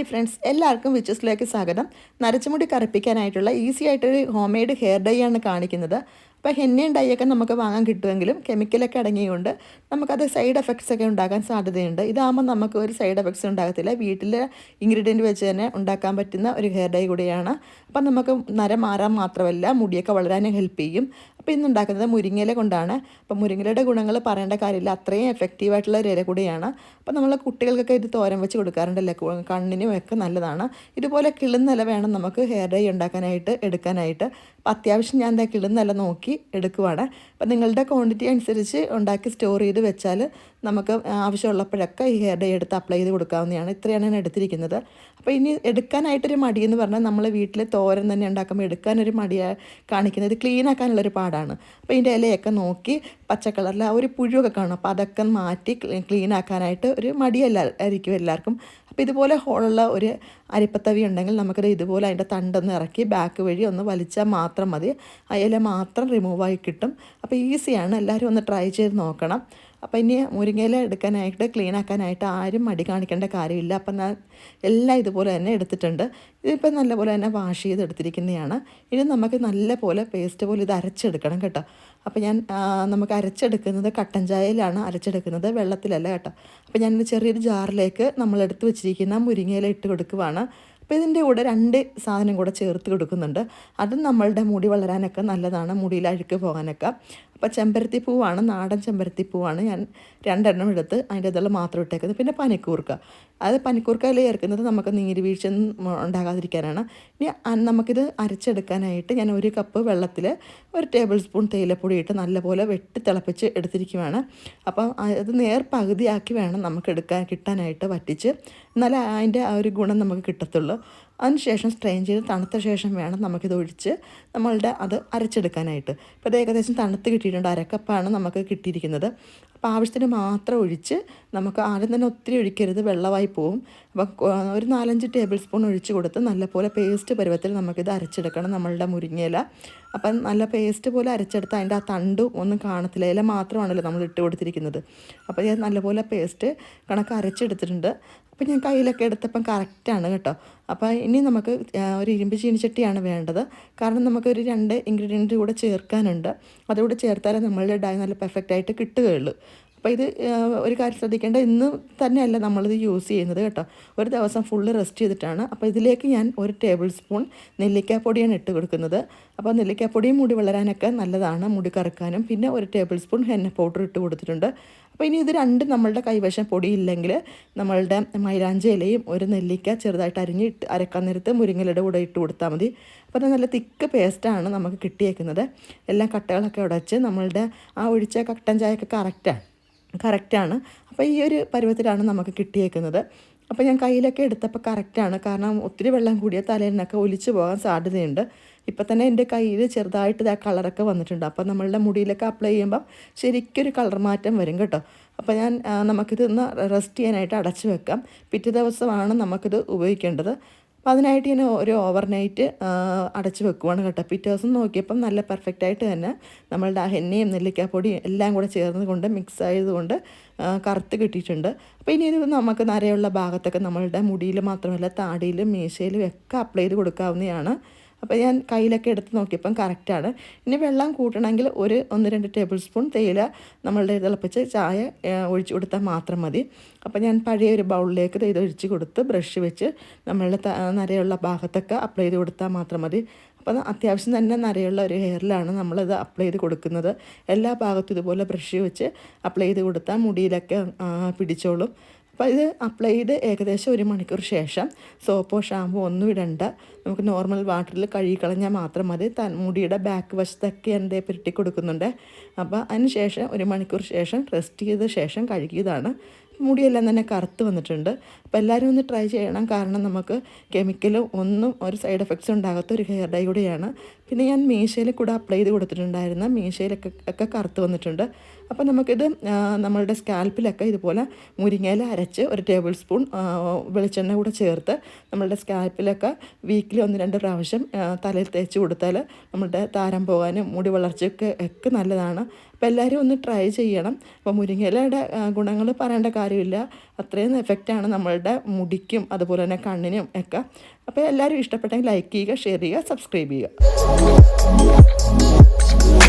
Hi friends എല്ലാവർക്കും വിച്ചസിലേക്ക് സ്വാഗതം. നരച്ചുമുടി കറുപ്പിക്കാനായിട്ടുള്ള ഈസി ആയിട്ടൊരു ഹോം മെയ്ഡ് ഹെയർ ഡൈ ആണ് കാണിക്കുന്നത്. അപ്പോൾ ഹെന്നയും ഡൈയൊക്കെ നമുക്ക് വാങ്ങാൻ കിട്ടുമെങ്കിലും കെമിക്കലൊക്കെ അടങ്ങിയുകൊണ്ട് നമുക്കത് സൈഡ് എഫക്ട്സ് ഒക്കെ ഉണ്ടാകാൻ സാധ്യതയുണ്ട്. ഇതാകുമ്പോൾ നമുക്ക് ഒരു സൈഡ് എഫക്ട്സ് ഉണ്ടാകത്തില്ല. വീട്ടിലെ ഇൻഗ്രീഡിയന്റ് വെച്ച് തന്നെ ഉണ്ടാക്കാൻ പറ്റുന്ന ഒരു ഹെയർ ഡൈ കൂടിയാണ്. അപ്പം നമുക്ക് നര മാറാൻ മാത്രമല്ല മുടിയൊക്കെ വളരാനും ഹെൽപ്പ് ചെയ്യും. അപ്പോൾ ഇന്ന് ഉണ്ടാക്കുന്നത് മുരിങ്ങയില കൊണ്ടാണ്. അപ്പം മുരിങ്ങയിലയുടെ ഗുണങ്ങൾ പറയേണ്ട കാര്യമില്ല. അത്രയും എഫക്റ്റീവായിട്ടുള്ള ഒരു ഇല കൂടിയാണ്. അപ്പോൾ നമ്മൾ കുട്ടികൾക്കൊക്കെ ഇത് തോരൻ വെച്ച് കൊടുക്കാറുണ്ടല്ലേ? കണ്ണിനും ഒക്കെ നല്ലതാണ്. ഇതുപോലെ കിളുന്നില വേണം നമുക്ക് ഹെയർ ഡൈ ഉണ്ടാക്കാനായിട്ട് എടുക്കാനായിട്ട്. അപ്പോൾ അത്യാവശ്യം ഞാൻ എന്താ കിളുന്നില നോക്കി എടുക്കുവാണ്. അപ്പം നിങ്ങളുടെ ക്വാണ്ടിറ്റി അനുസരിച്ച് ഉണ്ടാക്കി സ്റ്റോർ ചെയ്ത് വെച്ചാൽ നമുക്ക് ആവശ്യമുള്ളപ്പോഴൊക്കെ ഈ ഹെയർ ഡൈ എടുത്ത് അപ്ലൈ ചെയ്ത് കൊടുക്കാവുന്നതാണ്. ഇത്രയാണ് ഞാൻ എടുത്തിരിക്കുന്നത്. അപ്പോൾ ഇനി എടുക്കാനായിട്ടൊരു മടി എന്ന് പറഞ്ഞാൽ നമ്മൾ വീട്ടിൽ തോരൻ തന്നെ ഉണ്ടാക്കുമ്പോൾ എടുക്കാനൊരു മടിയാണ് കാണിക്കുന്നത്. ക്ലീൻ ആക്കാനുള്ളൊരു പാടാണ്. അപ്പോൾ ഇതിന്റെ ഇലയൊക്കെ നോക്കി പച്ച കളറിൽ ആ ഒരു പുഴുവൊക്കെ കാണും. അപ്പോൾ അതൊക്കെ മാറ്റി ക്ലീൻ ആക്കാനായിട്ട് ഒരു മടിയല്ല ആയിരിക്കും എല്ലാവർക്കും. അപ്പോൾ ഇതുപോലെ ഹോളുള്ള ഒരു അരിപ്പത്തവി ഉണ്ടെങ്കിൽ നമുക്കത് ഇതുപോലെ അതിന്റെ തണ്ടൊന്ന് ഇറക്കി ബാക്ക് വഴി ഒന്ന് വലിച്ചാൽ മാത്രം മതി. അയല മാത്രം റിമൂവായി കിട്ടും. അപ്പോൾ ഈസിയാണ് എല്ലാവരും ഒന്ന് ട്രൈ ചെയ്ത് നോക്കണം. അപ്പോൾ ഇനി മുരിങ്ങയില എടുക്കാനായിട്ട് ക്ലീൻ ആക്കാനായിട്ട് ആരും മടി കാണിക്കേണ്ട കാര്യമില്ല. അപ്പം ഞാൻ എല്ലാം ഇതുപോലെ തന്നെ എടുത്തിട്ടുണ്ട്. ഇതിപ്പോൾ നല്ലപോലെ തന്നെ വാഷ് ചെയ്ത് എടുത്തിരിക്കുന്നതാണ് ഇനി നമുക്ക് നല്ലപോലെ പേസ്റ്റ് പോലെ ഇത് അരച്ചെടുക്കണം കേട്ടോ. അപ്പോൾ ഞാൻ നമുക്ക് അരച്ചെടുക്കുന്നത് കട്ടൻ ചായയിലാണ് അരച്ചെടുക്കുന്നത് വെള്ളത്തിലല്ല കേട്ടോ. അപ്പോൾ ഞാൻ ചെറിയൊരു ജാറിലേക്ക് നമ്മൾ എടുത്ത് വെച്ചിരിക്കുന്ന മുരിങ്ങയില ഇട്ട് കൊടുക്കുവാണ്. അപ്പോൾ ഇതിന്റെ കൂടെ രണ്ട് സാധനം കൂടെ ചേർത്ത് കൊടുക്കുന്നുണ്ട്. അതും നമ്മളുടെ മുടി വളരാനൊക്കെ നല്ലതാണ് മുടിയിൽ അഴുക്ക് പോകാനൊക്കെ. അപ്പോൾ ചെമ്പരത്തി പൂവാണ് നാടൻ ചെമ്പരത്തി പൂവാണ്. ഞാൻ രണ്ടെണ്ണം എടുത്ത് അതിന്റെ ഇതെല്ലാം മാത്രം ഇട്ടേക്കുന്നത്. പിന്നെ പനിക്കൂർക്ക. അത് പനിക്കൂർക്കയിൽ ചേർക്കുന്നത് നമുക്ക് നീര് വീഴ്ച ഉണ്ടാകാതിരിക്കാനാണ്. ഇനി നമുക്കിത് അരച്ചെടുക്കാനായിട്ട് ഞാൻ ഒരു കപ്പ് വെള്ളത്തിൽ ഒരു ടേബിൾ സ്പൂൺ തേയിലപ്പൊടി ഇട്ട് നല്ലപോലെ വെട്ടി തിളപ്പിച്ച് എടുത്തിരിക്കുവാണ്. അപ്പം അത് നേർ പകുതിയാക്കി വേണം നമുക്ക് എടുക്കാൻ കിട്ടാനായിട്ട് വറ്റിച്ച്. എന്നാലേ അതിന്റെ ആ ഒരു ഗുണം നമുക്ക് കിട്ടത്തുള്ളൂ. അതിനുശേഷം സ്ട്രെയിൻ ചെയ്ത് തണുത്ത ശേഷം വേണം നമുക്കിത് ഒഴിച്ച് നമ്മളുടെ അത് അരച്ചെടുക്കാനായിട്ട്. ഇപ്പോൾ ഇത് ഏകദേശം തണുത്ത് കിട്ടിയിട്ടുണ്ട്. അരക്കപ്പാണ് നമുക്ക് കിട്ടിയിരിക്കുന്നത്. അപ്പോൾ ആവശ്യത്തിന് മാത്രം ഒഴിച്ച് നമുക്ക് ആദ്യം തന്നെ ഒത്തിരി ഒഴിക്കരുത് വെള്ളമായി പോവും. അപ്പം ഒരു നാലഞ്ച് ടേബിൾ സ്പൂൺ ഒഴിച്ച് കൊടുത്ത് നല്ലപോലെ പേസ്റ്റ് പരുവത്തിൽ നമുക്കിത് അരച്ചെടുക്കണം നമ്മളുടെ മുരിങ്ങയില. അപ്പം നല്ല പേസ്റ്റ് പോലെ അരച്ചെടുത്ത് അതിന്റെ ആ തണ്ടും ഒന്നും കാണത്തില്ല ഇല മാത്രമാണല്ലോ നമ്മൾ ഇട്ട് കൊടുത്തിരിക്കുന്നത്. അപ്പോൾ ഞാൻ നല്ലപോലെ പേസ്റ്റ് കണക്ക് അരച്ചെടുത്തിട്ടുണ്ട്. അപ്പോൾ ഞാൻ കയ്യിലൊക്കെ എടുത്തപ്പം കറക്റ്റാണ് കേട്ടോ. അപ്പോൾ ഇനി നമുക്ക് ഒരു ഇരുമ്പ് ചീനിച്ചട്ടിയാണ് വേണ്ടത്. കാരണം നമുക്കൊരു രണ്ട് ഇൻഗ്രീഡിയന്റ് കൂടെ ചേർക്കാനുണ്ട്. അതുകൂടെ ചേർത്താലേ നമ്മളുടെ ഡൈ നല്ല പെർഫെക്റ്റ് ആയിട്ട് കിട്ടുകയുള്ളൂ. അപ്പോൾ ഇത് ഒരു കാര്യം ശ്രദ്ധിക്കേണ്ട. ഇന്ന് തന്നെയല്ല നമ്മളിത് യൂസ് ചെയ്യുന്നത് കേട്ടോ. ഒരു ദിവസം ഫുള്ള് റെസ്റ്റ് ചെയ്തിട്ടാണ്. അപ്പോൾ ഇതിലേക്ക് ഞാൻ ഒരു ടേബിൾ സ്പൂൺ നെല്ലിക്കാപ്പൊടിയാണ് ഇട്ട് കൊടുക്കുന്നത്. അപ്പോൾ നെല്ലിക്കാപ്പൊടിയും മുടി വളരാനൊക്കെ നല്ലതാണ് മുടി കറക്കാനും. പിന്നെ ഒരു ടേബിൾ സ്പൂൺ ഹെന്ന പൗഡർ ഇട്ട് കൊടുത്തിട്ടുണ്ട്. അപ്പോൾ ഇനി ഇത് രണ്ടും നമ്മളുടെ കൈവശം പൊടിയില്ലെങ്കിൽ നമ്മളുടെ മൈലാഞ്ചി ഇലയും ഒരു നെല്ലിക്ക ചെറുതായിട്ട് അരിഞ്ഞ് ഇട്ട് അരക്കാൻ നേരത്ത് മുരിങ്ങലയുടെ കൂടെ ഇട്ട് കൊടുത്താൽ മതി. അപ്പോൾ നല്ല തിക്ക് പേസ്റ്റാണ് നമുക്ക് കിട്ടിയേക്കുന്നത്. എല്ലാം കട്ടകളൊക്കെ ഉടച്ച് നമ്മളുടെ ആ ഒഴിച്ച കട്ടൻ ചായയൊക്കെ കറക്റ്റാണ് കറക്റ്റാണ്. അപ്പോൾ ഈ ഒരു പരുവത്തിലാണ് നമുക്ക് കിട്ടിയേക്കുന്നത്. അപ്പോൾ ഞാൻ കയ്യിലൊക്കെ എടുത്തപ്പോൾ കറക്റ്റാണ്. കാരണം ഒത്തിരി വെള്ളം കൂടിയ തലേന്നൊക്കെ ഒലിച്ചു പോകാൻ സാധ്യതയുണ്ട്. ഇപ്പം തന്നെ എന്റെ കയ്യിൽ ചെറുതായിട്ട് ഇതാ കളറൊക്കെ വന്നിട്ടുണ്ട്. അപ്പോൾ നമ്മളുടെ മുടിയിലൊക്കെ അപ്ലൈ ചെയ്യുമ്പം ശരിക്കൊരു കളർ മാറ്റം വരും കേട്ടോ. അപ്പോൾ ഞാൻ നമുക്കിതൊന്ന് റെസ്റ്റ് ചെയ്യാനായിട്ട് അടച്ചു വെക്കാം. പിറ്റേ ദിവസമാണ് നമുക്കിത് ഉപയോഗിക്കേണ്ടത്. അപ്പോൾ അതിനായിട്ട് ഞാൻ ഒരു ഓവർനൈറ്റ് അടച്ച് വെക്കുവാണ് കേട്ടോ. പിറ്റേ ദിവസം നോക്കിയപ്പം നല്ല പെർഫെക്റ്റ് ആയിട്ട് തന്നെ നമ്മളുടെ ആ എണ്ണയും നെല്ലിക്കാപ്പൊടിയും എല്ലാം കൂടെ ചേർന്നത് കൊണ്ട് മിക്സ് ആയതുകൊണ്ട് കറുത്ത് കിട്ടിയിട്ടുണ്ട്. അപ്പോൾ ഇനി ഇത് നമുക്ക് നരയുള്ള ഭാഗത്തൊക്കെ നമ്മളുടെ മുടിയിൽ മാത്രമല്ല താടിയിലും മീശയിലും ഒക്കെ അപ്ലൈ ചെയ്ത് കൊടുക്കാവുന്നതാണ്. അപ്പോൾ ഞാൻ കയ്യിലൊക്കെ എടുത്ത് നോക്കിയപ്പം കറക്റ്റാണ്. ഇനി വെള്ളം കൂട്ടണമെങ്കിൽ ഒരു ഒന്ന് രണ്ട് ടേബിൾ സ്പൂൺ തേയില നമ്മളുടെ തിളപ്പിച്ച് ചായ ഒഴിച്ചു കൊടുത്താൽ മാത്രം മതി. അപ്പോൾ ഞാൻ പഴയ ഒരു ബൗളിലേക്ക് ഇത് ഒഴിച്ച് കൊടുത്ത് ബ്രഷ് വെച്ച് നമ്മളുടെ നരയുള്ള ഭാഗത്തൊക്കെ അപ്ലൈ ചെയ്ത് കൊടുത്താൽ മാത്രം മതി. അപ്പം അത് അത്യാവശ്യം തന്നെ നരയുള്ള ഒരു ഹെയറിലാണ് നമ്മളിത് അപ്ലൈ ചെയ്ത് കൊടുക്കുന്നത്. എല്ലാ ഭാഗത്തും ഇതുപോലെ ബ്രഷ് വെച്ച് അപ്ലൈ ചെയ്ത് കൊടുത്താൽ മുടിയിലൊക്കെ പിടിച്ചോളും. അപ്പോൾ ഇത് അപ്ലൈ ചെയ്ത് ഏകദേശം ഒരു മണിക്കൂർ ശേഷം സോപ്പോ ഷാമ്പോ ഒന്നും ഇടണ്ട. നമുക്ക് നോർമൽ വാട്ടറിൽ കഴുകി കളഞ്ഞാൽ മാത്രം മതി. തൻ മുടിയുടെ ബാക്ക് വശത്തൊക്കെ എന്തേ പുരട്ടി കൊടുക്കുന്നുണ്ട്. അപ്പോൾ അതിന് ശേഷം ഒരു മണിക്കൂർ ശേഷം റെസ്റ്റ് ചെയ്ത ശേഷം കഴുകിയതാണ്. മുടിയെല്ലാം തന്നെ കറുത്ത് വന്നിട്ടുണ്ട്. അപ്പോൾ എല്ലാവരും ഒന്ന് ട്രൈ ചെയ്യണം. കാരണം നമുക്ക് കെമിക്കലും ഒന്നും ഒരു സൈഡ് എഫക്ട്സ് ഉണ്ടാകാത്ത ഒരു ഹെയർ ഡൈ കൂടിയാണ്. പിന്നെ ഞാൻ മീശയിൽ കൂടെ അപ്ലൈ ചെയ്ത് കൊടുത്തിട്ടുണ്ടായിരുന്ന മീശയിലൊക്കെ ഒക്കെ കറുത്ത് വന്നിട്ടുണ്ട്. അപ്പോൾ നമുക്കിത് നമ്മളുടെ സ്കാൽപ്പിലൊക്കെ ഇതുപോലെ മുരിങ്ങയില അരച്ച് ഒരു ടേബിൾ സ്പൂൺ വെളിച്ചെണ്ണ കൂടെ ചേർത്ത് നമ്മളുടെ സ്കാൽപ്പിലൊക്കെ വീക്കിലി ഒന്ന് രണ്ട് പ്രാവശ്യം തലയിൽ തേച്ച് കൊടുത്താൽ നമ്മുടെ താരം പോകാനും മുടി വളർച്ചയൊക്കെ ഒക്കെ നല്ലതാണ്. അപ്പോൾ എല്ലാവരും ഒന്ന് ട്രൈ ചെയ്യണം. അപ്പോൾ മുരിങ്ങയിലയുടെ ഗുണങ്ങൾ പറയേണ്ട കാര്യമില്ല. അത്രയും എഫക്റ്റാണ് നമ്മളുടെ മുടിക്കും അതുപോലെ തന്നെ കണ്ണിനും ഒക്കെ. അപ്പോൾ എല്ലാവരും ഇഷ്ടപ്പെട്ടെങ്കിൽ ലൈക്ക് ചെയ്യുക ഷെയർ ചെയ്യുക സബ്സ്ക്രൈബ് ചെയ്യുക Thank you.